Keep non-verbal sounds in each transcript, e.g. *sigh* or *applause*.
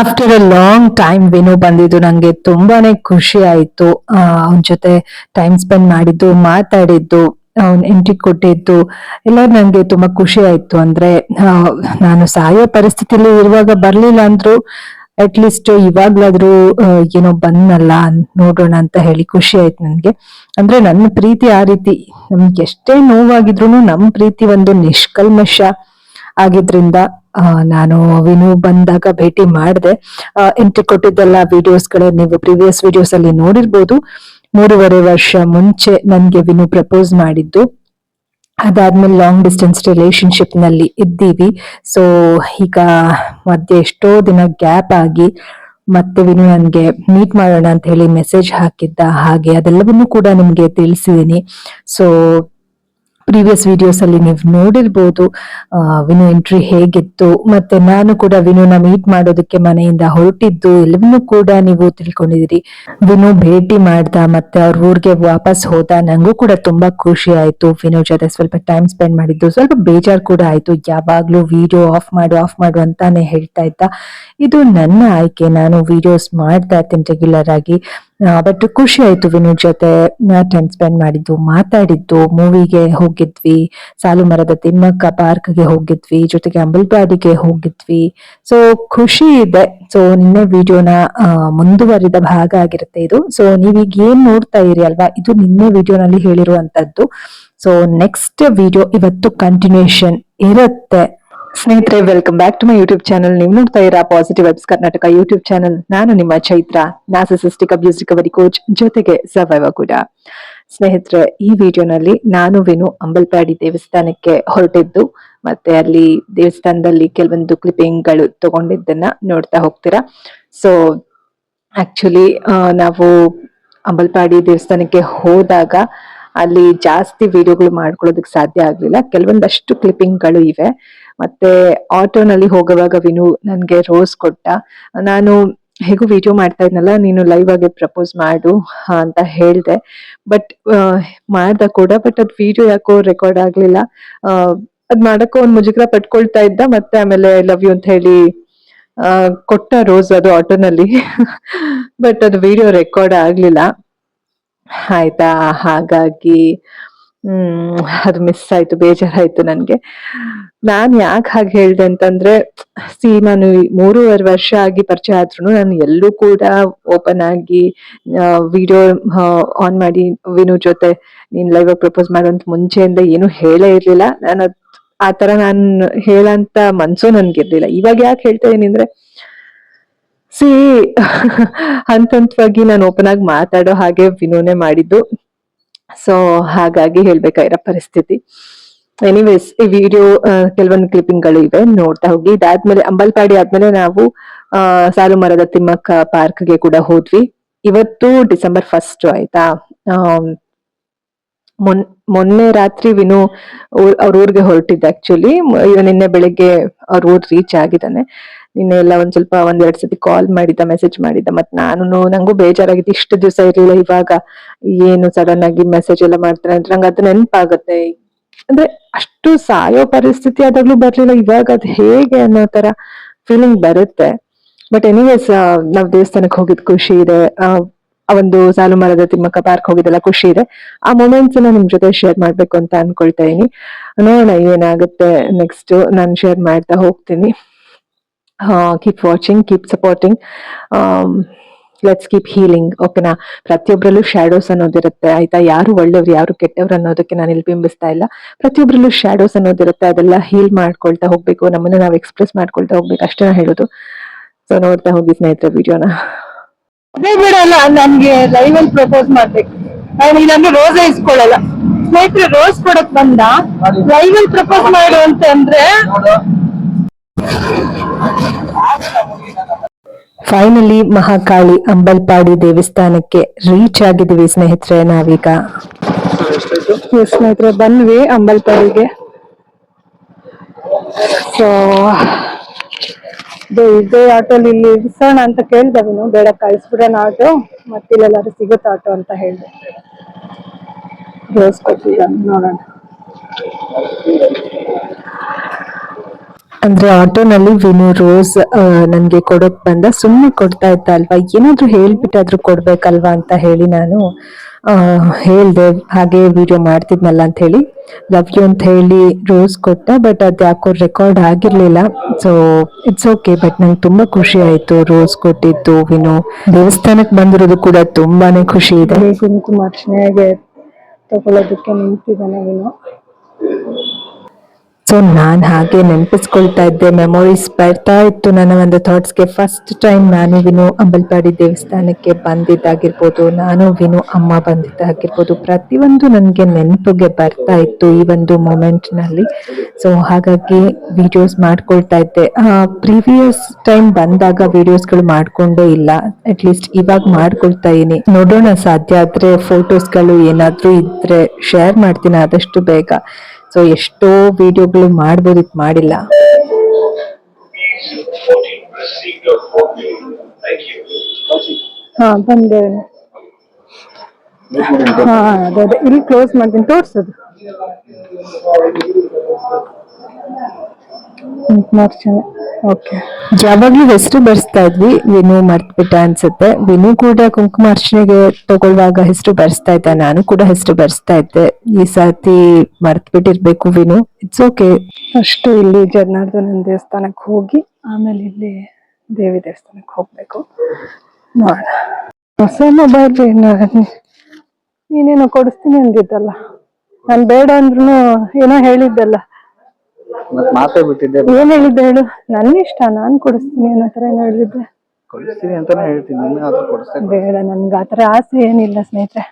After a long time ವಿನೋ ಬಂದಿದ್ದು ನಂಗೆ ತುಂಬಾನೇ ಖುಷಿ ಆಯ್ತು. ಅವನ ಜೊತೆ ಟೈಮ್ ಸ್ಪೆಂಡ್ ಮಾಡಿದ್ದು, ಮಾತಾಡಿದ್ದು, ಅವ್ನ್ ಎಂಟ್ರಿ ಕೊಟ್ಟಿದ್ದು ಎಲ್ಲ ನಂಗೆ ತುಂಬಾ ಖುಷಿ ಆಯ್ತು. ಅಂದ್ರೆ ನಾನು ಸಾಯೋ ಪರಿಸ್ಥಿತಿಲಿ ಇರುವಾಗ ಬರ್ಲಿಲ್ಲ ಅಂದ್ರು ಅಟ್ ಲೀಸ್ಟ್ ಇವಾಗ್ಲಾದ್ರೂ ಏನೋ ಬಂದ್ನಲ್ಲ ನೋಡೋಣ ಅಂತ ಹೇಳಿ ಖುಷಿ ಆಯ್ತು ನನ್ಗೆ. ಅಂದ್ರೆ ನನ್ನ ಪ್ರೀತಿ ಆ ರೀತಿ, ನಮ್ಗೆ ಎಷ್ಟೇ ನೋವಾಗಿದ್ರು ನಮ್ ಪ್ರೀತಿ ಒಂದು ನಿಷ್ಕಲ್ಮಶ ಆಗಿದ್ರಿಂದ ನಾನು ವಿನು ಬಂದಾಗ ಭೇಟಿ ಮಾಡಿದೆ. ಎಂಟ್ರಿ ಕೊಟ್ಟಿದ್ದೆಲ್ಲ ವಿಡಿಯೋಸ್ಗಳೇ ನೀವು ಪ್ರಿವಿಯಸ್ ವಿಡಿಯೋಸ್ ಅಲ್ಲಿ ನೋಡಿರ್ಬೋದು. ಮೂರುವರೆ ವರ್ಷ ಮುಂಚೆ ನನ್ಗೆ ವಿನು ಪ್ರಪೋಸ್ ಮಾಡಿದ್ದು. ಅದಾದ್ಮೇಲೆ ಲಾಂಗ್ ಡಿಸ್ಟೆನ್ಸ್ ರಿಲೇಶನ್ಶಿಪ್ನಲ್ಲಿ ಇದ್ದೀವಿ. ಸೊ ಈಗ ಮಧ್ಯೆ ಎಷ್ಟೋ ದಿನ ಗ್ಯಾಪ್ ಆಗಿ ಮತ್ತೆ ವಿನು ನನ್ಗೆ ಮೀಟ್ ಮಾಡೋಣ ಅಂತ ಹೇಳಿ ಮೆಸೇಜ್ ಹಾಕಿದ್ದ ಹಾಗೆ ಅದೆಲ್ಲವನ್ನೂ ಕೂಡ ನಿಮ್ಗೆ ತಿಳಿಸಿದ್ದೀನಿ. ಸೊ ಪ್ರೀವಿಯಸ್ ವಿಡಿಯೋಸ್ ಅಲ್ಲಿ ನೀವು ನೋಡಿರ್ಬೋದು ವಿನು ಎಂಟ್ರಿ ಹೇಗಿತ್ತು, ಮತ್ತೆ ನಾನು ಕೂಡ ವಿನುನ ಮೀಟ್ ಮಾಡೋದಕ್ಕೆ ಮನೆಯಿಂದ ಹೊರಟಿದ್ದು, ಎಲ್ಲವನ್ನೂ ಕೂಡ ನೀವು ತಿಳ್ಕೊಂಡಿದ್ದೀರಿ. ವಿನು ಭೇಟಿ ಮಾಡ್ದ, ಮತ್ತೆ ಅವ್ರ ಊರಿಗೆ ವಾಪಸ್ ಹೋದ, ನಂಗೂ ಕೂಡ ತುಂಬಾ ಖುಷಿ ಆಯ್ತು. ವಿನು ಜೊತೆ ಸ್ವಲ್ಪ ಟೈಮ್ ಸ್ಪೆಂಡ್ ಮಾಡಿದ್ದು, ಸ್ವಲ್ಪ ಬೇಜಾರ್ ಕೂಡ ಆಯ್ತು. ಯಾವಾಗ್ಲೂ ವಿಡಿಯೋ ಆಫ್ ಮಾಡು ಆಫ್ ಮಾಡು ಅಂತಾನೆ ಹೇಳ್ತಾ ಇದ್ದ. ಇದು ನನ್ನ ಆಯ್ಕೆ. ನಾನು ವಿಡಿಯೋಸ್ ಮಾಡ್ತಾ ಇರ್ತೀನಿ ರೆಗ್ಯುಲರ್ ಆಗಿ. ಬಟ್ ಖುಷಿ ಆಯ್ತು ವಿನು ಜೊತೆ ಟೈಮ್ ಸ್ಪೆಂಡ್ ಮಾಡಿದ್ದು, ಮಾತಾಡಿದ್ದು ಮೂವಿಗೆ ಹೋಗಿದ್ವಿ, ಸಾಲು ಮರದ ತಿಮ್ಮಕ್ಕ ಪಾರ್ಕ್ಗೆ ಹೋಗಿದ್ವಿ, ಜೊತೆಗೆ ಅಂಬಲ್ಪಾಡಿಗೆ ಹೋಗಿದ್ವಿ. ಸೊ ಖುಷಿ ಇದೆ. ಸೊ ನಿನ್ನೆ ವಿಡಿಯೋನ ಮುಂದುವರಿದ ಭಾಗ ಆಗಿರುತ್ತೆ ಇದು. ಸೊ ನೀವೀಗ ಏನ್ ನೋಡ್ತಾ ಇರಿ ಅಲ್ವಾ? ಇದು ನಿನ್ನೆ ವಿಡಿಯೋನಲ್ಲಿ ಹೇಳಿರುವಂತದ್ದು. ಸೊ ನೆಕ್ಸ್ಟ್ ವಿಡಿಯೋ ಇವತ್ತು ಕಂಟಿನ್ಯೂಷನ್ ಇರುತ್ತೆ. ಸ್ನೇಹಿತರೆ welcome back to my YouTube channel ನೀವು ನೋಡ್ತಾ ಇರಾ positive vibes Karnataka YouTube channel ನಾನು ನಿಮ್ಮ Chaitra narcissistic abuse recovery coach ಜೊತೆಗೆ ಸವೈವ ಕೂಡ. ಸ್ನೇಹಿತರೆ, ಈ ವಿಡಿಯೋನಲ್ಲಿ ನಾನು ವಿನು ಅಂಬಲ್ಪಾಡಿ ದೇವಸ್ಥಾನಕ್ಕೆ ಹೊರಟಿದ್ದು, ಮತ್ತೆ ಅಲ್ಲಿ ದೇವಸ್ಥಾನದಲ್ಲಿ ಕೆಲವೊಂದು ಕ್ಲಿಪ್ಪಿಂಗ್ಗಳು ತಗೊಂಡಿದ್ದನ್ನ ನೋಡ್ತಾ ಹೋಗ್ತೀರಾ? ಸೊ ಆಕ್ಚುಲಿ ನಾವು ಅಂಬಲ್ಪಾಡಿ ದೇವಸ್ಥಾನಕ್ಕೆ ಹೋದಾಗ ಅಲ್ಲಿ ಜಾಸ್ತಿ ವಿಡಿಯೋಗಳು ಮಾಡ್ಕೊಳ್ಳೋದಕ್ಕೆ ಸಾಧ್ಯ ಆಗ್ಲಿಲ್ಲ. ಕೆಲವೊಂದಷ್ಟು ಕ್ಲಿಪ್ಪಿಂಗ್ಗಳು ಇವೆ. ಮತ್ತೆ ಆಟೋನಲ್ಲಿ ಹೋಗುವಾಗ ವಿನು ನನಗೆ ರೋಸ್ ಕೊಟ್ಟ. ನಾನು ಹೇಗೂ ವಿಡಿಯೋ ಮಾಡ್ತಾ ಇದ್ನಲ್ಲ, ನೀನು ಲೈವ್ ಆಗಿ ಪ್ರಪೋಸ್ ಮಾಡು ಅಂತ ಹೇಳಿದೆ. ಬಟ್ ಮಾಡ್ದ ಕೂಡ ಬಟ್ ಅದು ವಿಡಿಯೋ ಯಾಕೋ ರೆಕಾರ್ಡ್ ಆಗ್ಲಿಲ್ಲ. ಅದ್ ಮಾಡಕ್ಕೂ ಒಂದ್ ಮುಜುಗರ ಪಟ್ಕೊಳ್ತಾ ಇದ್ದ, ಮತ್ತೆ ಆಮೇಲೆ ಐ ಲವ್ ಯು ಅಂತ ಹೇಳಿ ಕೊಟ್ಟ ರೋಸ್ ಅದು ಆಟೋನಲ್ಲಿ ಬಟ್ *laughs* ಅದು ವಿಡಿಯೋ ರೆಕಾರ್ಡ್ ಆಗ್ಲಿಲ್ಲ. ಆಯ್ತಾ? ಹಾಗಾಗಿ ಹ್ಮ್, ಅದು ಮಿಸ್ ಆಯ್ತು, ಬೇಜಾರಾಯ್ತು ನನ್ಗೆ. ನಾನ್ ಯಾಕೆ ಹಾಗೆ ಹೇಳ್ದೆ ಅಂತಂದ್ರೆ, ಸಿ, ನಾನು ಮೂರುವರೆ ವರ್ಷ ಆಗಿ ಪರಿಚಯ ಆದ್ರೂ ನಾನು ಎಲ್ಲೂ ಕೂಡ ಓಪನ್ ಆಗಿ ವಿಡಿಯೋ ಆನ್ ಮಾಡಿ ವಿನು ಜೊತೆ ನೀನ್ ಲೈವ್ ಪ್ರಪೋಸ್ ಮಾಡುವಂತ ಮುಂಚೆಯಿಂದ ಏನು ಹೇಳೇ ಇರ್ಲಿಲ್ಲ. ನಾನು ಆ ತರ ನಾನ್ ಹೇಳಂತ ಮನ್ಸು ನನ್ಗಿರ್ಲಿಲ್ಲ. ಇವಾಗ ಯಾಕೆ ಹೇಳ್ತಾ ಇದೀನಿ ಅಂದ್ರೆ, ಸಿ ಹಂತ ಹಂತವಾಗಿ ನಾನು ಓಪನ್ ಆಗಿ ಮಾತಾಡೋ ಹಾಗೆ ವಿನೋನೆ ಮಾಡಿದ್ದು. ಸೊ ಹಾಗಾಗಿ ಹೇಳ್ಬೇಕಾಗಿರೋ ಪರಿಸ್ಥಿತಿ. ಎನಿವೇಸ್ ಈ ವಿಡಿಯೋ ಕೆಲವೊಂದು ಕ್ಲಿಪ್ಪಿಂಗ್ಗಳು ಇವೆ, ನೋಡ್ತಾ ಹೋಗಿ. ಇದಾದ್ಮೇಲೆ ಅಂಬಲ್ಪಾಡಿ ಆದ್ಮೇಲೆ ನಾವು ಸಾಲು ಮರದ ತಿಮ್ಮಕ್ಕ ಪಾರ್ಕ್ಗೆ ಕೂಡ ಹೋದ್ವಿ. ಇವತ್ತು ಡಿಸೆಂಬರ್ ಫಸ್ಟ್ ಆಯ್ತಾ? ಮೊನ್, ಮೊನ್ನೆ ರಾತ್ರಿ ವಿನು ಅವ್ರ ಊರಿಗೆ ಹೊರಟಿದ್ದೆ ಆಕ್ಚುಲಿ ನಿನ್ನೆ ಬೆಳಿಗ್ಗೆ ಅವ್ರ ಊರ್ ರೀಚ್ ಆಗಿದ್ದಾನೆ. ನಿನ್ನೆ ಎಲ್ಲ ಒಂದ್ ಸ್ವಲ್ಪ ಒಂದ್ ಎರಡ್ ಸತಿ ಕಾಲ್ ಮಾಡಿದ್ದ ಮೆಸೇಜ್ ಮಾಡಿದ್ದ. ಮತ್ ನಾನು ನಂಗೂ ಬೇಜಾರಾಗಿತ್ತು ಇಷ್ಟು ದಿವಸ ಇರ್ಲಿಲ್ಲ ಇವಾಗ. ಏನು ಸಡನ್ ಆಗಿ ಮೆಸೇಜ್ ಎಲ್ಲ ಮಾಡ್ತಾರೆ ಅಂದ್ರೆ ನಂಗೆ ಅದು ನೆನಪಾಗತ್ತೆ. ಅಂದ್ರೆ ಅಷ್ಟು ಸಾಯೋ ಪರಿಸ್ಥಿತಿ ಆದಾಗ್ಲೂ ಬರ್ಲಿಲ್ಲ. ಇವಾಗ ಅದ್ ಹೇಗೆ ಅನ್ನೋ ತರ ಫೀಲಿಂಗ್ ಬರುತ್ತೆ. ಬಟ್ ಎನಿವೇಸ್ ನಾವ್ ದೇವಸ್ಥಾನಕ್ಕೆ ಹೋಗಿದ್ ಖುಷಿ ಇದೆ. ಆ, ಒಂದು ಸಾಲು ಮರದ ತಿಮ್ಮಕ್ಕ ಪಾರ್ಕ್ ಹೋಗಿದ್ದೆಲ್ಲ ಖುಷಿ ಇದೆ. ಆ ಮೊಮೆಂಟ್ಸ್ ನಿಮ್ ಜೊತೆ ಶೇರ್ ಮಾಡ್ಬೇಕು ಅಂತ ಅನ್ಕೊಳ್ತಾ ಇದೀನಿ. ನೋಡೋಣ ಏನಾಗುತ್ತೆ. ನೆಕ್ಸ್ಟ್ ನಾನು ಶೇರ್ ಮಾಡ್ತಾ ಹೋಗ್ತೀನಿ. Keep watching keep supporting let's keep healing ಓಕೆನಾ ಪ್ರತಿಯೊಬ್ಬರಲ್ಲೂ ಶ್ಯಾಡೋಸ್ ಅನ್ನೋದಿರುತ್ತೆ. ಆಯ್ತಾ? ಯಾರು ಒಳ್ಳೆಯವ್ರು ಯಾರು ಕೆಟ್ಟವ್ರು ಅನ್ನೋದಕ್ಕೆ ನಾನು ಇಲ್ಲಿ ಬಿಂಬಿಸ್ತಾ ಇಲ್ಲ. ಪ್ರತಿಯೊಬ್ಬರಲ್ಲೂ ಶ್ಯಾಡೋಸ್ ಅನ್ನೋದಿರುತ್ತೆ. ಅದೆಲ್ಲ ಹೀಲ್ ಮಾಡ್ಕೊಳ್ತಾ ಹೋಗ್ಬೇಕು. ನಮ್ಮನ್ನ ನಾವು ಎಕ್ಸ್ಪ್ರೆಸ್ ಮಾಡ್ಕೊಳ್ತಾ ಹೋಗ್ಬೇಕು. ಅಷ್ಟೇ ನಾ ಹೇಳೋದು. ಸೊ ನೋಡ್ತಾ ಹೋಗಿ ಸ್ನೇಹಿತರೆ ವಿಡಿಯೋನ ಅದೇ ಬಿಡಲ್ಲ ನನ್ಗೆ ಲೈವ್ ಅಲ್ಲಿ ಪ್ರಪೋಸ್ ಮಾಡ್ಬೇಕು. ನಾನು ಇಲ್ಲಾಂದ್ರೆ ರೋಸೇ ಇಸ್ಕೊಳ್ಳಲ್ಲ. ಸ್ನೇಹಿತರೆ ರೋಸ್ ಕೊಡಕ್ ಬಂದ. ಲೈವ್ ಅಲ್ಲಿ ಪ್ರಪೋಸ್ ಮಾಡು ಅಂತ ಅಂದ್ರೆ ಫೈನಲಿ ಮಹಾಕಾಳಿ ಅಂಬಲ್ಪಾಡಿ ದೇವಸ್ಥಾನಕ್ಕೆ ರೀಚ್ ಆಗಿದ್ದೀವಿ, ಸ್ನೇಹಿತರೆ, ನಾವೀಗ. ಸ್ನೇಹಿತರೆ, ಬಂದ್ವಿ ಅಂಬಲ್ಪಾಡಿಗೆ ಸೊ ಇದೇ ಆಟೋಲಿ ಇಲ್ಲಿ ಇಳಿಸೋಣ ಅಂತ ಕೇಳ್ದೆ ನೀನು ಬೇಡ ಕಳಿಸ್ಬಿಡೋಣ ಆಟೋ ಮತ್ತೆ ಇಲ್ಲೆಲ್ಲಾರು ಸಿಗುತ್ತೆ ಆಟೋ ಅಂತ ಹೇಳಿದೆ ರೋಸ್ ಕೊಟ್ಟಿದ್ದಾನೆ, ನೋಡೋಣ. ಅಂದ್ರೆ ಆಟೋನಲ್ಲಿ ವಿನು ರೋಸ್ ನನ್ಗೆ ಕೊಡೋಕ್ ಬಂದ. ಸುಮ್ಮನೆ ಕೊಡ್ತಾ ಇದ್ದ ಅಲ್ವಾ? ಏನಾದ್ರೂ ಹೇಳ್ಬಿಟ್ಟಾದ್ರೂ ಕೊಡ್ಬೇಕಲ್ವಾ ಅಂತ ಹೇಳಿ ನಾನು ಹೇಳ್ದೆ. ಹಾಗೆ ವಿಡಿಯೋ ಮಾಡ್ತಿದ್ನಲ್ಲ ಅಂತ ಹೇಳಿ. ಲವ್ ಯು ಅಂತ ಹೇಳಿ ರೋಸ್ ಕೊಟ್ಟ ಬಟ್ ಅದು ಯಾಕೋ ರೆಕಾರ್ಡ್ ಆಗಿರ್ಲಿಲ್ಲ. ಸೊ ಇಟ್ಸ್ ಓಕೆ ಬಟ್ ನಂಗೆ ತುಂಬಾ ಖುಷಿ ಆಯ್ತು ರೋಸ್ ಕೊಟ್ಟಿದ್ದು, ವಿನು. ದೇವಸ್ಥಾನಕ್ಕೆ ಬಂದಿರೋದು ಕೂಡ ತುಂಬಾನೇ ಖುಷಿ ಇದೆ. ಕುಂಕುಮಾರ್ಚನೆಗೆ ತಗೊಳ್ಳೋದಕ್ಕೆ ನಿಂತಿದ್ದಾನೆ ಅವನು ಸೊ ನಾನು ಹಾಗೆ ನೆನಪಿಸ್ಕೊಳ್ತಾ ಇದ್ದೆ ಮೆಮೊರೀಸ್ ಬರ್ತಾ ಇತ್ತು. ನನ್ನ ಒಂದು ಥಾಟ್ಸ್ಗೆ ಫಸ್ಟ್ ಟೈಮ್ ನಾನು ವಿನು ಅಂಬಲ್ಪಾಡಿ ದೇವಸ್ಥಾನಕ್ಕೆ ಬಂದಿದ್ದಾಗಿರ್ಬೋದು, ನಾನು ವಿನು ಅಮ್ಮ ಬಂದಿದ್ದಾಗಿರ್ಬೋದು, ಪ್ರತಿಯೊಂದು ನನಗೆ ನೆನಪಿಗೆ ಬರ್ತಾ ಇತ್ತು ಈ ಒಂದು ಮೂಮೆಂಟ್ನಲ್ಲಿ ಸೊ ಹಾಗಾಗಿ ವಿಡಿಯೋಸ್ ಮಾಡ್ಕೊಳ್ತಾ ಇದ್ದೆ. ಪ್ರೀವಿಯಸ್ ಟೈಮ್ ಬಂದಾಗ ವಿಡಿಯೋಸ್ಗಳು ಮಾಡ್ಕೊಂಡೇ ಇಲ್ಲ. ಅಟ್ ಲೀಸ್ಟ್ ಇವಾಗ ಮಾಡ್ಕೊಳ್ತಾ ಇದ್ದೀನಿ. ನೋಡೋಣ, ಸಾಧ್ಯ ಆದರೆ ಫೋಟೋಸ್ಗಳು ಏನಾದರೂ ಇದ್ದರೆ ಶೇರ್ ಮಾಡ್ತೀನಿ ಆದಷ್ಟು ಬೇಗ. ಸೊ ಎಷ್ಟೋ ವಿಡಿಯೋಗಳು ಮಾಡ್ಬೋದಿತ್ತು ಮಾಡಿಲ್ಲ. ಹಾ ಬಂದೆ. ಹಾ ಅದೇ ಇಲ್ಲಿ ಕ್ಲೋಸ್ ಮಾಡ್ತೀನಿ. ತೋರ್ಸೋದು. ಮಾರ್ಚ್ ಯಾವಾಗ್ಲೂ ಹೆಸರು ಬರ್ಸ್ತಾ ಇದ್ವಿ. ವಿನು ಮರ್ತ್ಬಿಟ್ಟ ಅನ್ಸುತ್ತೆ. ವಿನು ಕೂಡ ಕುಂಕುಮಾರ್ಚನೆಗೆ ತಗೊಳ್ಳುವಾಗ ಹೆಸರು ಬರ್ಸ್ತಾ ಇದ್ದ. ನಾನು ಕೂಡ ಹೆಸರು ಬರ್ಸ್ತಾ ಇದ್ದೆ. ಈ ಸರ್ತಿ ಮರ್ತ್ಬಿಟ್ಟಿರ್ಬೇಕು ವಿನು. ಇಟ್ಸ್ ಓಕೆ ಫಸ್ಟ್ ಇಲ್ಲಿ ಜನಾರ್ದನ ದೇವಸ್ಥಾನಕ್ಕೆ ಹೋಗಿ, ಆಮೇಲೆ ಇಲ್ಲಿ ದೇವಿ ದೇವಸ್ಥಾನಕ್ಕೆ ಹೋಗ್ಬೇಕು. ಹೊಸ ಮೊಬೈಲ್ ನೀನೇನೋ ಕೊಡಿಸ್ತೀನಿ ಅಂದಿದ್ದಲ್ಲ. ನಾನು ಬೇಡ ಅಂದ್ರೂ ಏನೋ ಹೇಳಿದ್ದಲ್ಲ. ಮತ್ ಮಾತೇ ಬಿಟ್ಟಿದ್ದೆ. ಏನ್ ಹೇಳಿದ್ದೆ ಹೇಳು? ನನ್ನ ಇಷ್ಟ ನಾನ್ ಕೊಡಿಸ್ತೀನಿ ಅನ್ನೋ ತರ ಏನೋ ಹೇಳಿದ್ದೆ? ಕೊಡಿಸ್ತೀನಿ ಅಂತಾನೆ ಹೇಳ್ತೀನಿ ನಿನ್ನ ಆದ್ರೂ ಕೊಡಿಸ್ತಾ ಬೇಡ ನನ್ಗೆ ಆತರ ಆಸೆ ಏನಿಲ್ಲ ಸ್ನೇಹಿತರೆ.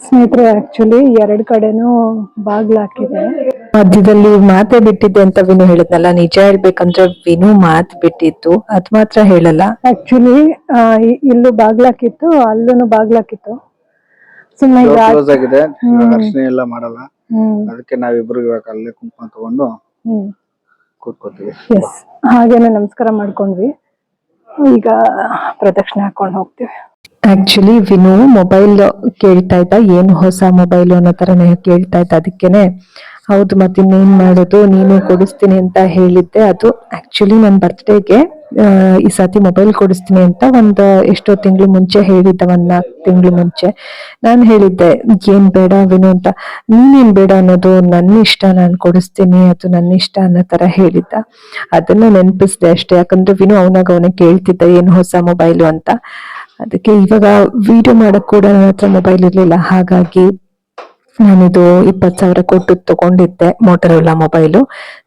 ಸ್ನೇಹಿತರೆ ಆಕ್ಚುಲಿ ಎರಡ್ ಕಡೆನೂ ಬಾಗ್ಲ ಹಾಕಿದೆ. ಮಧ್ಯದಲ್ಲಿ ಮಾತೇ ಬಿಟ್ಟಿದ್ದೆ ಅಂತ ವಿನು ಹೇಳಿದ್ನಲ್ಲ ನಿಜ ಹೇಳ್ಬೇಕಂದ್ರೆ ವಿನು ಮಾತ್ ಬಿಟ್ಟಿತ್ತು ಅದ್ ಮಾತ್ರ ಹೇಳಲ್ಲ. ಆಕ್ಚುಲಿ ಇಲ್ಲೂ ಬಾಗ್ಲಾಕಿತ್ತು ಅಲ್ಲೂ ಬಾಗ್ಲಾಕಿತ್ತು ಸುಮ್ಮನೆ ಕ್ಲೋಸ್ ಆಗಿದೆ ಇವಾಗ ಎಲ್ಲ ಮಾಡಲ್ಲ. ಅದಕ್ಕೆ ನಾವಿಬ್ರು ಇವಾಗ ಅಲ್ಲೇ ಕುಂಕುಮ ತಗೊಂಡು ಹ್ಮ್. ಕೂತ್ಕೋತೀವಿ. ಎಸ್ ಹಾಗೇನೆ ನಮಸ್ಕಾರ ಮಾಡ್ಕೊಂಡ್ವಿ. ಈಗ ಪ್ರದಕ್ಷಿಣೆ ಹಾಕೊಂಡು ಹೋಗ್ತೀವಿ. ಆಕ್ಚುಲಿ ವಿನು ಮೊಬೈಲ್ ಕೇಳ್ತಾ ಇದ್ದ. ಏನು ಹೊಸ ಮೊಬೈಲ್ ಅನ್ನೋ ತರನೇ ಕೇಳ್ತಾ ಇದ್ದ. ಅದಕ್ಕೇನೆ ಹೌದು, ಮತ್ತೆ ಇನ್ನೇನ್ ಮಾಡೋದು? ನೀನು ಕೊಡಿಸ್ತೀನಿ ಅಂತ ಹೇಳಿದ್ದೆ. ಅದು ಆಕ್ಚುಲಿ ನನ್ನ ಬರ್ತ್ಡೇಗೆ ಈ ಸತಿ ಮೊಬೈಲ್ ಕೊಡಿಸ್ತೀನಿ ಅಂತ ಒಂದ್ ಎಷ್ಟೋ ತಿಂಗಳು ಮುಂಚೆ ಹೇಳಿದ್ದ, ಒಂದ್ ನಾಲ್ಕು ತಿಂಗಳು ಮುಂಚೆ. ನಾನ್ ಹೇಳಿದ್ದೆ, ಏನ್ ಬೇಡ ವಿನು ಅಂತ. ನೀನೇನ್ ಬೇಡ ಅನ್ನೋದು ನನ್ನ ಇಷ್ಟ, ನಾನು ಕೊಡಿಸ್ತೀನಿ, ಅದು ನನ್ನ ಇಷ್ಟ ಅನ್ನೋ ತರ ಹೇಳಿದ್ದ. ಅದನ್ನ ನೆನಪಿಸ್ದೆ ಅಷ್ಟೇ. ಯಾಕಂದ್ರೆ ವಿನು ಅವನಾಗ ಅವನ ಕೇಳ್ತಿದ್ದ, ಏನು ಹೊಸ ಮೊಬೈಲು ಅಂತ. ಅದಕ್ಕೆ ಇವಾಗ ವಿಡಿಯೋ ಮಾಡಕ್ ಕೂಡ ನನ್ನ ಹತ್ರ ಮೊಬೈಲ್ ಇರ್ಲಿಲ್ಲ. ಹಾಗಾಗಿ ನಾನಿದು ಇಪ್ಪತ್ತು ಸಾವಿರ ಕೊಟ್ಟು ತಗೊಂಡಿದ್ದೆ ಮೋಟರೋಲಾ ಮೊಬೈಲು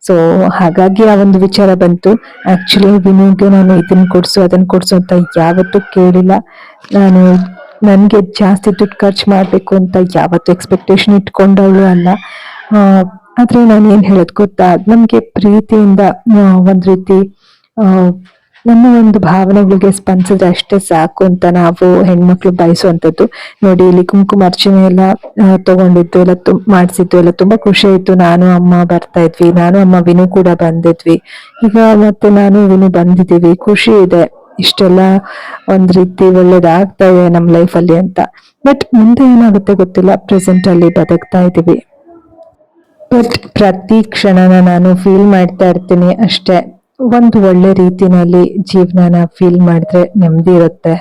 ಸೊ ಹಾಗಾಗಿ ಆ ಒಂದು ವಿಚಾರ ಬಂತು. ಆಕ್ಚುಲಿ ವಿನುಗೆ ನಾನು ಇದನ್ನ ಕೊಡ್ಸು, ಅದನ್ನ ಕೊಡ್ಸು ಅಂತ ಯಾವತ್ತೂ ಕೇಳಿಲ್ಲ. ನಾನು ನನಗೆ ಜಾಸ್ತಿ ದುಡ್ಡು ಖರ್ಚು ಮಾಡಬೇಕು ಅಂತ ಯಾವತ್ತು ಎಕ್ಸ್ಪೆಕ್ಟೇಷನ್ ಇಟ್ಕೊಂಡವಳು ಅಲ್ಲ. ಆದರೆ ನಾನು ಏನು ಹೇಳೋದು ಗೊತ್ತಾ? ನಮಗೆ ಪ್ರೀತಿಯಿಂದ ಒಂದು ರೀತಿ ನಮ್ಮ ಒಂದು ಭಾವನೆಗಳಿಗೆ ಸ್ಪಂದಿಸಿದ್ರೆ ಅಷ್ಟೇ ಸಾಕು ಅಂತ ನಾವು ಹೆಣ್ಮಕ್ಳು ಬಯಸುವಂತದ್ದು ನೋಡಿ, ಇಲ್ಲಿ ಕುಂಕುಮ ಅರ್ಚನೆ ಎಲ್ಲ ತಗೊಂಡಿತ್ತು, ಎಲ್ಲ ಮಾಡಿಸಿತ್ತು, ಎಲ್ಲ ತುಂಬಾ ಖುಷಿ ಆಯ್ತು. ನಾನು, ಅಮ್ಮ ಬರ್ತಾ ಇದ್ವಿ. ನಾನು, ಅಮ್ಮ ವಿನು ಕೂಡ ಬಂದಿದ್ವಿ. ಈಗ ಮತ್ತೆ ನಾನು ವಿನು ಬಂದಿದ್ದೀವಿ. ಖುಷಿ ಇದೆ. ಇಷ್ಟೆಲ್ಲ ಒಂದ್ ರೀತಿ ಒಳ್ಳೇದಾಗ್ತಾ ಇದೆ ನಮ್ ಲೈಫ್ ಅಲ್ಲಿ ಅಂತ. ಬಟ್ ಮುಂದೆ ಏನಾಗುತ್ತೆ ಗೊತ್ತಿಲ್ಲ. ಪ್ರೆಸೆಂಟ್ ಅಲ್ಲಿ ಬದುಕ್ತಾ ಇದೀವಿ ಬಟ್ ಪ್ರತಿ ಕ್ಷಣನ ನಾನು ಫೀಲ್ ಮಾಡ್ತಾ ಇರ್ತೀನಿ ಅಷ್ಟೇ. ಒಂದು ಒಳ್ಳೆ ರೀತಿನಲ್ಲಿ ಜೀವನನ ಫೀಲ್ ಮಾಡಿದ್ರೆ ನೆಮ್ಮದಿ ಇರುತ್ತೆ.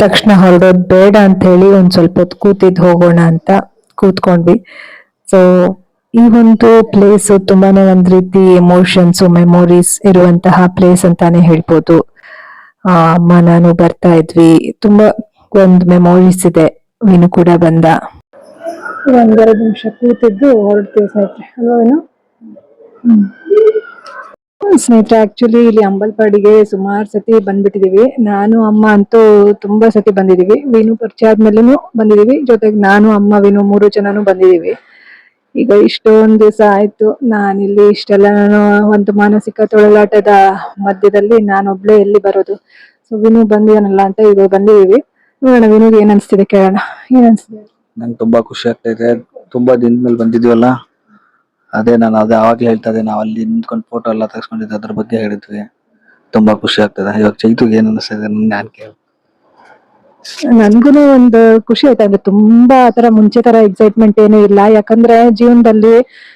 ತಕ್ಷಣ ಹೊರಡೋದ್ ಬೇಡ ಅಂತ ಹೇಳಿ ಒಂದ್ ಸ್ವಲ್ಪ ಹೊತ್ತು ಕೂತಿದ್ ಹೋಗೋಣ ಅಂತ ಕೂತ್ಕೊಂಡ್ವಿ. ಸೊ ಈ ಒಂದು ಪ್ಲೇಸ್ ತುಂಬಾನೇ ಒಂದ್ ರೀತಿ ಎಮೋಷನ್ಸ್ ಮೆಮೊರೀಸ್ ಇರುವಂತಹ ಪ್ಲೇಸ್ ಅಂತಾನೆ ಹೇಳ್ಬೋದು. ಅಮ್ಮ ನಾನು ಬರ್ತಾ ಇದ್ವಿ. ತುಂಬಾ ಒಂದ್ ಮೆಮೊರೀಸ್ ಇದೆ ವಿನು ಕೂಡ ಬಂದ. ಒಂದೆರಡು ನಿಮಿಷ ಕೂತಿದ್ದು ಹೊರಡ್ತೀವಿ ಸ್ನೇಹಿತರೆ ಏನು ಸ್ನೇಹಿತರೆ ಆಕ್ಚುಲಿ ಇಲ್ಲಿ ಅಂಬಲ್ಪಾಡಿಗೆ ಸುಮಾರು ಸತಿ ಬಂದ್ಬಿಟ್ಟಿದೀವಿ. ನಾನು, ಅಮ್ಮ ಅಂತೂ ತುಂಬಾ ಸತಿ ಬಂದಿದೀವಿ. ವೀನು ಪರಿಚಯ ಆದ್ಮೇಲೆನೂ ಬಂದಿದೀವಿ. ಜೊತೆಗೆ ನಾನು, ಅಮ್ಮ, ವಿನು ಮೂರು ಜನನು ಬಂದಿದೀವಿ. ಈಗ ಇಷ್ಟೊಂದು ದಿವಸ ಆಯ್ತು. ನಾನಿಲ್ಲಿ ಇಷ್ಟೆಲ್ಲ ನಾನು ಒಂದು ಮಾನಸಿಕ ತೊಳಲಾಟದ ಮಧ್ಯದಲ್ಲಿ ನಾನೊಬ್ಳೆ ಎಲ್ಲಿ ಬರೋದು. ಸೊ ವಿನು ಬಂದಿದನಲ್ಲ ಅಂತ ಈಗ ಬಂದಿದೀವಿ. ನೋಡೋಣ ವಿನೋದ್ ಏನ್ ಅನ್ಸ್ತಿದೆ ಕೇಳೋಣ. ಏನ್ ಅನ್ಸ್ತಿದೆ? ನಂಗೆ ತುಂಬಾ ಖುಷಿ ಆಗ್ತಾ ಇದೆ. ತುಂಬಾ ದಿನದ ಮೇಲೆ ಬಂದಿದ್ವಲ್ಲ? ಅದೇ ನಾನು ಅದೇ ಆವಾಗ್ಲೇ ಹೇಳ್ತಾ ಇದ್ದೆ, ನಾವು ಅಲ್ಲಿ ನಿಂತ್ಕೊಂಡು ಫೋಟೋ ಎಲ್ಲ ತೆಗೆಸ್ಕೊಂಡಿದ್ದೆ ಅದ್ರ ಬಗ್ಗೆ ಹೇಳಿದ್ವಿ. ತುಂಬಾ ಖುಷಿ ಆಗ್ತದೆ. ಇವಾಗ ಚೈತುಗೆ ಏನ್ ಅನಿಸ್ತಿದೆ ನಾನು ಕೇಳಿ ನನ್ಗುನು ಒಂದು ಖುಷಿ ಆಯ್ತು. ಅಂದ್ರೆ ತುಂಬಾ ಆತರ ಮುಂಚೆ ತರ ಎಕ್ಸೈಟ್ಮೆಂಟ್ ಏನೂ ಇಲ್ಲ. ಯಾಕಂದ್ರೆ ಜೀವನದಲ್ಲಿ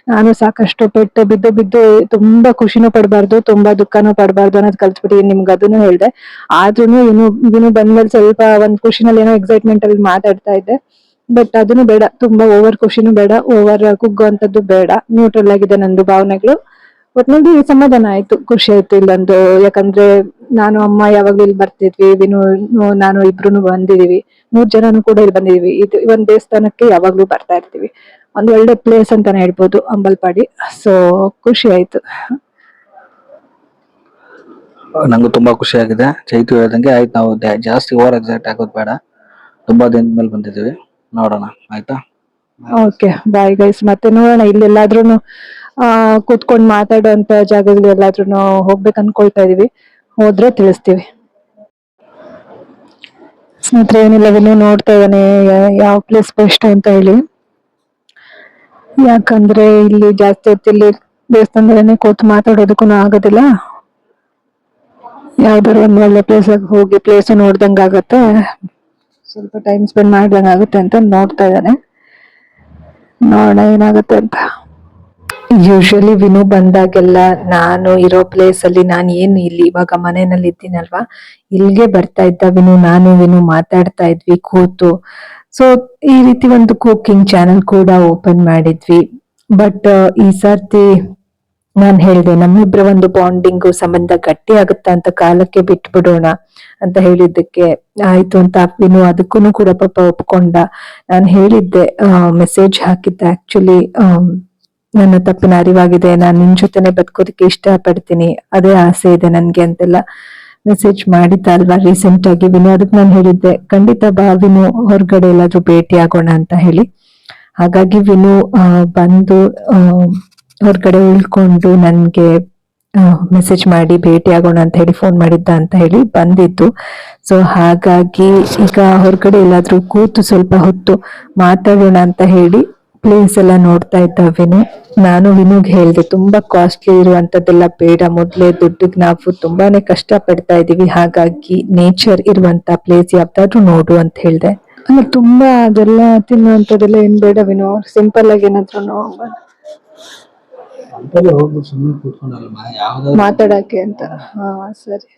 ನಾನು ಸಾಕಷ್ಟು ಪೆಟ್ಟು ಬಿದ್ದು ಬಿದ್ದು ತುಂಬಾ ಖುಷಿನೂ ಪಡಬಾರ್ದು, ತುಂಬಾ ದುಃಖನೂ ಪಡಬಾರ್ದು ಅನ್ನೋದು ಕಲ್ತ್ಬಿಟ್ಟು ನಿಮ್ಗೆ ಅದನ್ನು ಹೇಳ್ದೆ. ಆದ್ರೂನು ಇನ್ನು ಇನ್ನು ಬಂದ್ಮೇಲೆ ಸ್ವಲ್ಪ ಒಂದ್ ಖುಷಿನಲ್ಲಿ ಏನೋ ಎಕ್ಸೈಟ್ಮೆಂಟ್ ಅಲ್ಲಿ ಮಾತಾಡ್ತಾ ಇದ್ದೆ. ಬಟ್ ಅದನ್ನು ಬೇಡ. ತುಂಬಾ ಓವರ್ ಖುಷಿನೂ ಬೇಡ. ಓವರ್ ಕುಗ್ಗುವಂತದ್ದು ಬೇಡ. ನ್ಯೂಟ್ರಲ್ ಆಗಿದೆ ನಂದು ಭಾವನೆಗಳು. ಒಟ್ನಲ್ಲಿ ಸಮಾಧಾನ ಆಯ್ತು ಖುಷಿ ಆಯ್ತು ಇಲ್ಲೊಂದು. ಯಾಕಂದ್ರೆ ನಾನು ಅಮ್ಮ ಯಾವಾಗ್ಲೂ ಇಲ್ಲಿ ಬರ್ತಿದ್ವಿ ವಿನು ನಾನು ಇಬ್ರು ಬಂದಿದೀವಿ ಮೂರ್ ಜನನು ಕೂಡ ಇಲ್ಲಿ ಬಂದಿದೀವಿ ಇದು ಒಂದ್ ದೇವಸ್ಥಾನಕ್ಕೆ ಯಾವಾಗ್ಲೂ ಬರ್ತಾ ಇರ್ತೀವಿ. ಒಂದ್ ಒಳ್ಳೆ ಪ್ಲೇಸ್ ಅಂತಾನೆ ಹೇಳ್ಬೋದು ಅಂಬಲ್ಪಾಡಿ. ಸೊ ಖುಷಿ ಆಯ್ತು. ನಂಗೂ ತುಂಬಾ ಖುಷಿ ಆಗಿದೆ. ಚೈತು ಹೇಳ್ದಂಗೆ ಆಯ್ತು ನಾವು ಜಾಸ್ತಿ ಓವರ್ ಎಕ್ಸೈಟ್ ಆಗೋದು ಬೇಡ. ತುಂಬಾ ದಿನದ ಮೇಲೆ ಬಂದಿದ್ದೀವಿ. ನೋಡೋಣ ಆಯ್ತಾ? ಓಕೆ ಬಾಯ್ ಗೈಸ್ ಮತ್ತೆ ನೋಡೋಣ ಇಲ್ಲೆಲ್ಲಾದ್ರೂ ಆ, ಕೂತ್ಕೊಂಡ್ ಜಾಗದಲ್ಲಿ ಎಲ್ಲಾದ್ರೂ ಹೋಗ್ಬೇಕು ಅನ್ಕೊಳ್ತಾ ಇದೀವಿ. ಹೋದ್ರೆ ತಿಳಿಸ್ತೀವಿ. ಸ್ನೇಹಿತರೆ, ಏನಿಲ್ಲ ನೋಡ್ತಾ ಇದ್ದಾನೆ. ಯಾವ ಪ್ಲೇಸ್ ಬೆಸ್ಟ್ ಅಂತ ಹೇಳಿ. ಯಾಕಂದ್ರೆ ಇಲ್ಲಿ ಜಾಸ್ತಿ ಹೊತ್ತು ಇಲ್ಲಿ ದೇವಸ್ಥಾನದಲ್ಲೇ ಕೂತು ಮಾತಾಡೋದಕ್ಕೂ ಆಗೋದಿಲ್ಲ. ಯಾವ್ದಾದ್ರು ಒಂದ್ ಒಳ್ಳೆ ಪ್ಲೇಸ್ ಹೋಗಿ ಪ್ಲೇಸ್ ನೋಡ್ದಂಗ ಆಗತ್ತೆ. ಸ್ವಲ್ಪ ಟೈಮ್ ಸ್ಪೆಂಡ್ ಮಾಡ್ದಂಗ ಆಗುತ್ತೆ ಅಂತ ನೋಡ್ತಾ ಇದ್ದಾನೆ. ನೋಡೋಣ ಏನಾಗುತ್ತೆ ಅಂತ. ಯೂಶಲಿ ವಿನು ಬಂದಾಗೆಲ್ಲ ನಾನು ಇರೋ ಪ್ಲೇಸ್ ಅಲ್ಲಿ ನಾನು ಏನು ಇಲ್ಲಿ ಇವಾಗ ಮನೆಯಲ್ಲಿ ಇದ್ದೀನಲ್ವಾ? ಇಲ್ಲಿಗೆ ಬರ್ತಾ ಇದ್ದ ವಿನು, ನಾನು ವಿನು ಮಾತಾಡ್ತಾ ಇದ್ವಿ, ಕೂತು. ಸೊ ಈ ರೀತಿ ಒಂದು ಕುಕಿಂಗ್ ಚಾನಲ್ ಕೂಡ ಓಪನ್ ಮಾಡಿದ್ವಿ. ಬಟ್ ಈ ಸರ್ತಿ ನಾನು ಹೇಳಿದೆ, ನಮ್ಮಿಬ್ರ ಒಂದು ಬಾಂಡಿಂಗ್ ಸಂಬಂಧ ಗಟ್ಟಿ ಆಗುತ್ತಾ ಅಂತ ಕಾಲಕ್ಕೆ ಬಿಟ್ಬಿಡೋಣ ಅಂತ ಹೇಳಿದ್ದಕ್ಕೆ ಆಯ್ತು ಅಂತ ವಿನು ಅದಕ್ಕೂ ಕೂಡ ಪಾಪ ಒಪ್ಕೊಂಡ. ನಾನು ಹೇಳಿದ್ದೆ ಮೆಸೇಜ್ ಹಾಕಿದ್ದೆ ಆಕ್ಚುಲಿ ನನ್ನ ತಪ್ಪಿನ ಅರಿವಾಗಿದೆ. ನಾನು ನಿನ್ ಜೊತೆನೆ ಬದುಕೋದಕ್ಕೆ ಇಷ್ಟ ಪಡ್ತೀನಿ ಅದೇ ಆಸೆ ಇದೆ ನನ್ಗೆ ಅಂತೆಲ್ಲ ಮೆಸೇಜ್ ಮಾಡಿದ್ದ ಅಲ್ವಾ ರೀಸೆಂಟ್ ಆಗಿ ವಿನೋ ಅದಕ್ಕೆ ನಾನು ಹೇಳಿದ್ದೆ. ಖಂಡಿತ ಬಾ ವಿನು ಹೊರಗಡೆ ಎಲ್ಲಾದ್ರೂ ಭೇಟಿ ಆಗೋಣ ಅಂತ ಹೇಳಿ. ಹಾಗಾಗಿ ವಿನು ಬಂದು ಹೊರಗಡೆ ಉಳ್ಕೊಂಡು ನನ್ಗೆ ಮೆಸೇಜ್ ಮಾಡಿ ಭೇಟಿ ಆಗೋಣ ಅಂತ ಹೇಳಿ ಫೋನ್ ಮಾಡಿದ್ದ ಅಂತ ಹೇಳಿ ಬಂದಿದ್ದು. ಸೊ ಹಾಗಾಗಿ ಈಗ ಹೊರಗಡೆ ಎಲ್ಲಾದ್ರೂ ಕೂತು ಸ್ವಲ್ಪ ಹೊತ್ತು ಮಾತಾಡೋಣ ಅಂತ ಹೇಳಿ ಪ್ಲೇಸ್ ಎಲ್ಲ ನೋಡ್ತಾ ಇದ್ದ ವಿನು. ನಾನು ವಿನುಗ್ ಹೇಳ್ದೆ ತುಂಬಾ ಕಾಸ್ಟ್ಲಿ ಇರುವಂತದ್ದೆಲ್ಲ ಬೇಡ. ಮೊದ್ಲೇ ದುಡ್ಡಿಗೆ ನಾವು ತುಂಬಾನೇ ಕಷ್ಟ ಪಡ್ತಾ ಇದೀವಿ ಹಾಗಾಗಿ ನೇಚರ್ ಇರುವಂತ ಪ್ಲೇಸ್ ಯಾವ್ದಾದ್ರು ನೋಡು ಅಂತ ಹೇಳ್ದೆ. ಅಂದ್ರೆ ತುಂಬಾ ಅದೆಲ್ಲ ತಿನ್ನುವಂಥದ್ದೆಲ್ಲ ಏನ್ ಬೇಡ ವಿನು. ಸಿಂಪಲ್ ಆಗಿ ಏನಾದ್ರು ಮಾತಾಡಕ್ಕೆ ಅಂತ. ಹಾ ಸರಿ.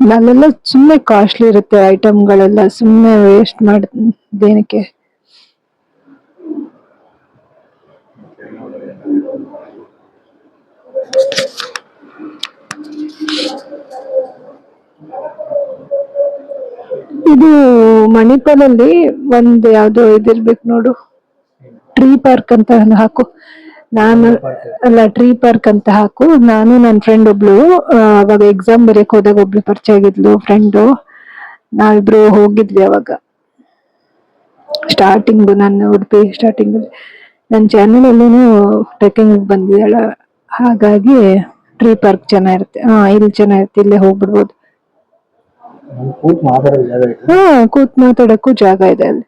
ಅಲ್ಲೆಲ್ಲ ಸುಮ್ಮನೆ ಕಾಸ್ಟ್ಲಿ ಇರುತ್ತೆ ಐಟಮ್ಗಳೆಲ್ಲ ಸುಮ್ಮನೆ ವೇಸ್ಟ್ ಮಾಡ್ ಇದು ಮಣಿಪಾಲಲ್ಲಿ ಒಂದು ಯಾವ್ದೋ ಇದಿರ್ಬೇಕು ನೋಡು ಟ್ರೀ ಪಾರ್ಕ್ ಅಂತ ಹಾಕು. ನಾನು ಅಲ್ಲ ಟ್ರೀ ಪಾರ್ಕ್ ಅಂತ ಹಾಕು. ನಾನು ನನ್ನ ಫ್ರೆಂಡ್ ಒಬ್ಳು ಅವಾಗ ಎಕ್ಸಾಮ್ ಬರೆಯಕ್ ಹೋದಾಗ ಒಬ್ಳು ಪರಿಚಯ ಆಗಿದ್ಲು ಫ್ರೆಂಡು ನಾವಿಬ್ರು ಹೋಗಿದ್ವಿ ಅವಾಗ. ಸ್ಟಾರ್ಟಿಂಗ್ ನನ್ನ ಉಡುಪಿ ಸ್ಟಾರ್ಟಿಂಗ್ ನನ್ನ ಚಾನಲ್ ಅಲ್ಲೂ ಟ್ರೆಕ್ಕಿಂಗ್ ಬಂದಿದ್ದಾಳ. ಹಾಗಾಗಿ ಟ್ರೀ ಪಾರ್ಕ್ ಚೆನ್ನಾಗಿರುತ್ತೆ ಹಾ ಇಲ್ಲಿ ಚೆನ್ನಾಗಿರುತ್ತೆ ಇಲ್ಲೇ ಹೋಗ್ಬಿಡ್ಬೋದು. ಹಾ ಕೂತ್ ಮಾತಾಡಕ್ಕೂ ಜಾಗ ಇದೆ ಅಲ್ಲಿ.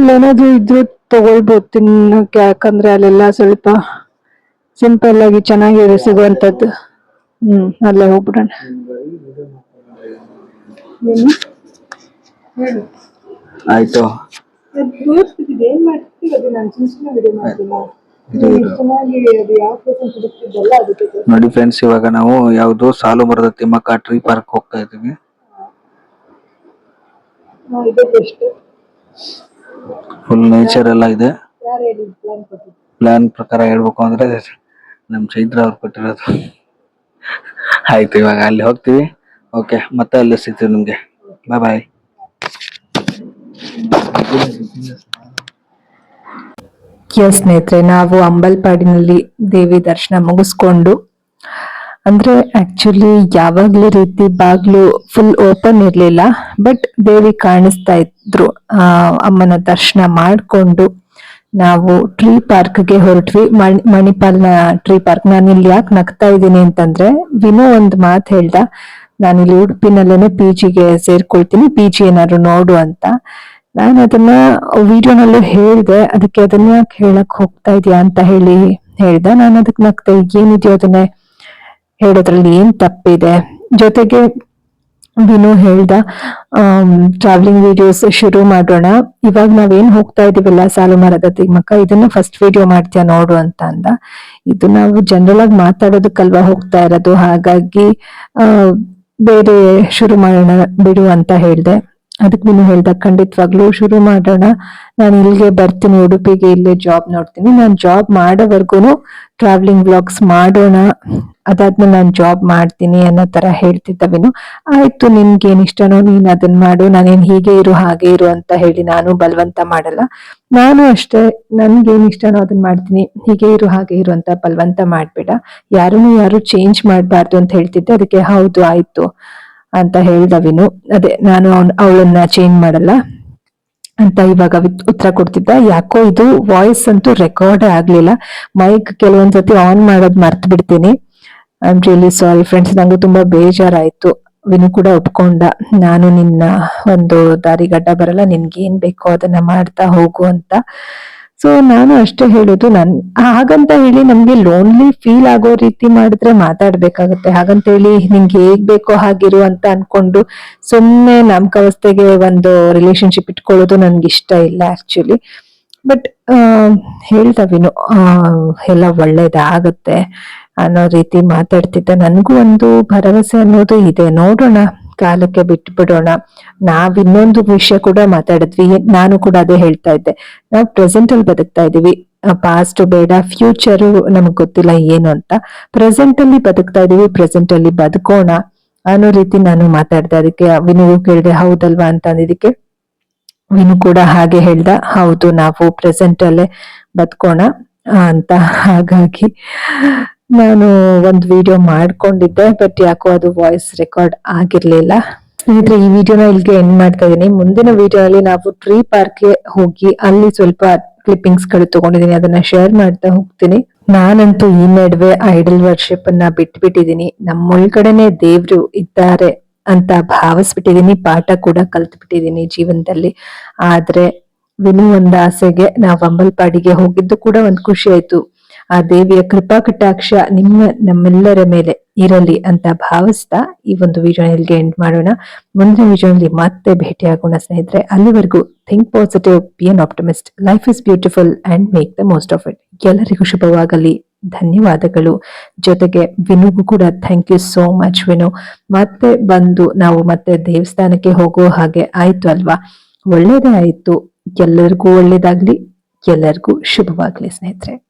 ಅಲ್ಲೇನಾದ್ರೂ ಇದ್ರೆ ತಗೊಳ್ಬೋದು. ತಿನ್ನಕ್ಕೆ ಯಾಕಂದ್ರೆ ಅಲ್ಲೆಲ್ಲ ಸ್ವಲ್ಪ ಸಿಂಪಲ್ ಆಗಿ ಚೆನ್ನಾಗಿ ಸಿಗುವಂತದ್ದು ಹ್ಮ್ ಅಲ್ಲೇ ಹೋಗ್ಬಿಡೋಣ. ಆಯ್ತು. ನೋಡಿ ಫ್ರೆಂಡ್ಸ್ ಇವಾಗ ನಾವು ಯಾವ್ದು ಸಾಲು ಮರದ ತಿಮ್ಮಕ್ಕ ಟ್ರೀ ಪಾರ್ಕ್ ಹೋಗ್ತಾ ಇದೀವಿ ಇದೆ ಬೆಸ್ಟ್ ಫುಲ್ ನೇಚರ್ ಎಲ್ಲ ಇದೆ. ಪ್ಲಾನ್ ಪ್ರಕಾರ ಹೇಳ್ಬೇಕು ಅಂದ್ರೆ ನಮ್ ಚೈತ್ರ ಅವ್ರು ಕೊಟ್ಟಿರೋದು. ಆಯ್ತು, ಇವಾಗ ಅಲ್ಲಿ ಹೋಗ್ತೀವಿ. ಓಕೆ ಮತ್ತೆ ಅಲ್ಲಿ ಸಿಗ್ತೀವಿ ನಿಮ್ಗೆ. ಬಾಯ್ ಬಾಯ್ ಸ್ನೇಹಿತರೆ, ನಾವು ಅಂಬಲ್ಪಾಡಿನಲ್ಲಿ ದೇವಿ ದರ್ಶನ ಮುಗಿಸ್ಕೊಂಡು ಅಂದ್ರೆ ಆಕ್ಚುಲಿ ಯಾವಾಗ್ಲೂ ರೀತಿ ಬಾಗ್ಲು ಫುಲ್ ಓಪನ್ ಇರ್ಲಿಲ್ಲ ಬಟ್ ದೇವಿ ಕಾಣಿಸ್ತಾ ಇದ್ರು. ಅಮ್ಮನ ದರ್ಶನ ಮಾಡಿಕೊಂಡು ನಾವು ಟ್ರೀ ಪಾರ್ಕ್ಗೆ ಹೊರಟ್ವಿ. ಮಣಿ, ಮಣಿಪಾಲ್ನ ಟ್ರೀ ಪಾರ್ಕ್ ನಾನು ಇಲ್ಲಿ ಯಾಕೆ ನಗ್ತಾ ಇದ್ದೀನಿ ಅಂತಂದ್ರೆ, ವಿನೋ ಒಂದು ಮಾತು ಹೇಳ್ದ ನಾನು ಇಲ್ಲಿ ಉಡುಪಿನಲ್ಲೇನೆ ಪಿ ಜಿಗೆ ಸೇರ್ಕೊಳ್ತೀನಿ, ಪಿ ಜಿ ಏನಾದ್ರು ನೋಡು ಅಂತ. ನಾನು ಅದನ್ನ ವಿಡಿಯೋನಲ್ಲೂ ಹೇಳಿದೆ, ಅದಕ್ಕೆ ಅದನ್ನ ಯಾಕೆ ಹೇಳಕ್ ಹೋಗ್ತಾ ಇದೀಯಾ ಅಂತ ಹೇಳಿ ಹೇಳ್ದ. ನಾನು ಅದಕ್ಕೆ ನಗ್ತಾ ಏನಿದೆಯೋ ಅದನ್ನೇ ಹೇಳೋದ್ರಲ್ಲಿ ಏನ್ ತಪ್ಪಿದೆ? ಜೊತೆಗೆ ವಿನು ಹೇಳ್ದ ಟ್ರಾವೆಲಿಂಗ್ ವಿಡಿಯೋಸ್ ಶುರು ಮಾಡೋಣ. ಇವಾಗ ನಾವೇನ್ ಹೋಗ್ತಾ ಇದೀವಲ್ಲ ಸಾಲು ಮರದ ತಿಮ್ಮಕ್ಕ? ಇದನ್ನ ಫಸ್ಟ್ ವಿಡಿಯೋ ಮಾಡ್ತೀಯ ನೋಡು ಅಂತ ಅಂದ ಇದು ನಾವು ಜನರಲ್ ಆಗಿ ಮಾತಾಡೋದಕ್ಕಲ್ವಾ ಹೋಗ್ತಾ ಇರೋದು? ಹಾಗಾಗಿ ಬೇರೆ ಶುರು ಮಾಡೋಣ ಬಿಡು ಅಂತ ಹೇಳ್ದೆ. ಅದಕ್ಕೆ ನೀನು ಹೇಳ್ದ, ಖಂಡಿತವಾಗ್ಲೂ ಶುರು ಮಾಡೋಣ. ನಾನು ಇಲ್ಲಿಗೆ ಬರ್ತೀನಿ, ಉಡುಪಿಗೆ ಇಲ್ಲೇ ಜಾಬ್ ನೋಡ್ತೀನಿ. ನಾನು ಜಾಬ್ ಮಾಡೋವರೆಗೂ ಟ್ರಾವೆಲಿಂಗ್ ಬ್ಲಾಗ್ಸ್ ಮಾಡೋಣ. ಅದಾದ್ಮೇಲೆ ನಾನು ಜಾಬ್ ಮಾಡ್ತೀನಿ ಅನ್ನೋ ತರ ಹೇಳ್ತಿದ್ದ ವಿನು ಆಯ್ತು ನಿನ್ಗೆ ಏನ್ ಇಷ್ಟನೋ ನೀನ್ ಅದನ್ನ ಮಾಡು, ನಾನೇನ್ ಹೀಗೆ ಇರು, ಹಾಗೆ ಇರು ಅಂತ ಹೇಳಿ ನಾನು ಬಲವಂತ ಮಾಡಲ್ಲ. ನಾನು ಅಷ್ಟೇ, ನನ್ಗೆ ಏನ್ ಇಷ್ಟನೋ ಅದನ್ನ ಮಾಡ್ತೀನಿ, ಹೀಗೆ ಇರು, ಹಾಗೆ ಇರು ಅಂತ ಬಲವಂತ ಮಾಡ್ಬೇಡ. ಯಾರನ್ನು ಯಾರು ಚೇಂಜ್ ಮಾಡಬಾರ್ದು ಅಂತ ಹೇಳ್ತಿದ್ದೆ, ಅದಕ್ಕೆ ಹೌದು, ಆಯ್ತು ಅಂತ ಹೇಳ್ದ ವಿನು ಅದೇ, ನಾನು ಅವ್ನ್, ಅವಳನ್ನ ಚೇಂಜ್ ಮಾಡಲ್ಲ ಅಂತ ಇವಾಗ ಉತ್ತರ ಕೊಡ್ತಿದ್ದ. ಯಾಕೋ ಇದು ವಾಯ್ಸ್ ಅಂತೂ ರೆಕಾರ್ಡ್ ಆಗ್ಲಿಲ್ಲ. ಮೈಕ್ ಕೆಲವೊಂದ್ಸತಿ ಆನ್ ಮಾಡೋದ್ ಮರ್ತ್ ಬಿಡ್ತೀನಿ I am really sorry friends ನಂಗೆ ತುಂಬಾ ಬೇಜಾರಾಯ್ತು. ವಿನು ಕೂಡ ಒಪ್ಕೊಂಡ. ನಾನು ನಿನ್ನ ಒಂದು ದಾರಿಗಡ್ಡ ಬರಲ್ಲ ನಿನ್ಗೆ ಏನ್ ಬೇಕೋ ಅದನ್ನ ಮಾಡ್ತಾ ಹೋಗು ಅಂತ. ಸೊ ನಾನು ಅಷ್ಟೇ ಹೇಳೋದು ನನ್ ಹಾಗಂತ ಹೇಳಿ ನಮ್ಗೆ ಲೋನ್ಲಿ ಫೀಲ್ ಆಗೋ ರೀತಿ ಮಾಡಿದ್ರೆ ಮಾತಾಡ್ಬೇಕಾಗತ್ತೆ. ಹಾಗಂತ ಹೇಳಿ ನಿಂಗೆ ಹೇಗ್ ಬೇಕೋ ಹಾಗಿರು ಅಂತ ಅನ್ಕೊಂಡು ಸುಮ್ನೆ ನಾಮಕಾವಸ್ಥೆಗೆ ಒಂದು ರಿಲೇಶನ್ಶಿಪ್ ಇಟ್ಕೊಳ್ಳೋದು ನನ್ಗೆ ಇಷ್ಟ ಇಲ್ಲ ಆಕ್ಚುಲಿ ಬಟ್ ಹೇಳ್ದ ವಿನು ಆ, ಎಲ್ಲ ಒಳ್ಳೇದಾಗತ್ತೆ. ಅನ್ನೋ ರೀತಿ ಮಾತಾಡ್ತಿದ್ದ ನನಗೂ ಒಂದು ಭರವಸೆ ಅನ್ನೋದು ಇದೆ. ನೋಡೋಣ, ಕಾಲಕ್ಕೆ ಬಿಟ್ಟು ಬಿಡೋಣ ನಾವ್ ಇನ್ನೊಂದು ವಿಷಯ ಕೂಡ ಮಾತಾಡಿದ್ವಿ. ನಾನು ಕೂಡ ಅದೇ ಹೇಳ್ತಾ ಇದ್ದೆ. ನಾವು ಪ್ರೆಸೆಂಟ್ ಅಲ್ಲಿ ಬದುಕ್ತಾ ಇದೀವಿ ಪಾಸ್ಟ್ ಬೇಡ ಫ್ಯೂಚರ್ ನಮಗ್ ಗೊತ್ತಿಲ್ಲ ಏನು ಅಂತ. ಪ್ರೆಸೆಂಟ್ ಅಲ್ಲಿ ಬದುಕ್ತಾ ಇದೀವಿ ಪ್ರೆಸೆಂಟ್ ಅಲ್ಲಿ ಬದುಕೋಣ ಅನ್ನೋ ರೀತಿ ನಾನು ಮಾತಾಡ್ದೆ. ಅದಕ್ಕೆ ವಿನುವು ಕೇಳಿದೆ, ಹೌದಲ್ವಾ ಅಂತ ಅಂದಿದ್ದಕ್ಕೆ ವಿನು ಕೂಡ ಹಾಗೆ ಹೇಳ್ದ, ಹೌದು, ನಾವು ಪ್ರೆಸೆಂಟ್ ಅಲ್ಲೇ ಬದುಕೋಣ ಅಂತ. ಹಾಗಾಗಿ ನಾನು ಒಂದು ವಿಡಿಯೋ ಮಾಡ್ಕೊಂಡಿದ್ದೆ ಬಟ್ ಯಾಕೋ ಅದು ವಾಯ್ಸ್ ರೆಕಾರ್ಡ್ ಆಗಿರ್ಲಿಲ್ಲ. ಸ್ನೇಹಿತರೆ ಈ ವಿಡಿಯೋನ ಇಲ್ಲಿಗೆ ಎಂಡ್ ಮಾಡ್ತಾ ಇದ್ದೀನಿ ಮುಂದಿನ ವಿಡಿಯೋ ಅಲ್ಲಿ ನಾವು ಟ್ರೀ ಪಾರ್ಕ್ಗೆ ಹೋಗಿ ಅಲ್ಲಿ ಸ್ವಲ್ಪ ಕ್ಲಿಪ್ಪಿಂಗ್ಸ್ಗಳು ತಗೊಂಡಿದೀನಿ. ಅದನ್ನ ಶೇರ್ ಮಾಡ್ತಾ ಹೋಗ್ತೀನಿ. ನಾನಂತೂ ಈ ನಡುವೆ ಐಡಲ್ ವರ್ಷಿಪ್ ಅನ್ನ ಬಿಟ್ಬಿಟ್ಟಿದೀನಿ. ನಮ್ಮೊಳಗಡೆನೆ ದೇವ್ರು ಇದ್ದಾರೆ ಅಂತ ಭಾವಿಸ್ಬಿಟ್ಟಿದೀನಿ. ಪಾಠ ಕೂಡ ಕಲ್ತ್ಬಿಟ್ಟಿದೀನಿ ಜೀವನದಲ್ಲಿ. ಆದ್ರೆ ವಿನು ಒಂದ್ ಆಸೆಗೆ ನಾವ್ ಅಂಬಲ್ಪಾಡಿಗೆ ಹೋಗಿದ್ದು ಕೂಡ ಒಂದ್ ಖುಷಿ ಆಯ್ತು. ಆ ದೇವಿಯ ಕೃಪಾ ಕಟಾಕ್ಷ ನಿಮ್ಮ ನಮ್ಮೆಲ್ಲರ ಮೇಲೆ ಇರಲಿ ಅಂತ ಭಾವಿಸ್ತಾ ಈ ಒಂದು ವಿಡಿಯೋ ಇಲ್ಲಿಗೆ ಎಂಡ್ ಮಾಡೋಣ. ಮುಂದಿನ ವಿಡಿಯೋನಲ್ಲಿ ಮತ್ತೆ ಭೇಟಿ ಆಗೋಣ ಸ್ನೇಹಿತರೆ. ಅಲ್ಲಿವರೆಗೂ think positive be an optimist life is beautiful and make the most of it ಎಲ್ಲರಿಗೂ ಶುಭವಾಗಲಿ. ಧನ್ಯವಾದಗಳು. ಜೊತೆಗೆ ವಿನುಗೂ ಕೂಡ thank you so much Vinu. ಮತ್ತೆ ಬಂದು ನಾವು ಮತ್ತೆ ದೇವಸ್ಥಾನಕ್ಕೆ ಹೋಗೋ ಹಾಗೆ ಆಯ್ತು ಅಲ್ವಾ? ಒಳ್ಳೇದೇ ಆಯ್ತು. ಎಲ್ಲರಿಗೂ ಒಳ್ಳೇದಾಗ್ಲಿ. ಎಲ್ಲರಿಗೂ ಶುಭವಾಗ್ಲಿ ಸ್ನೇಹಿತರೆ.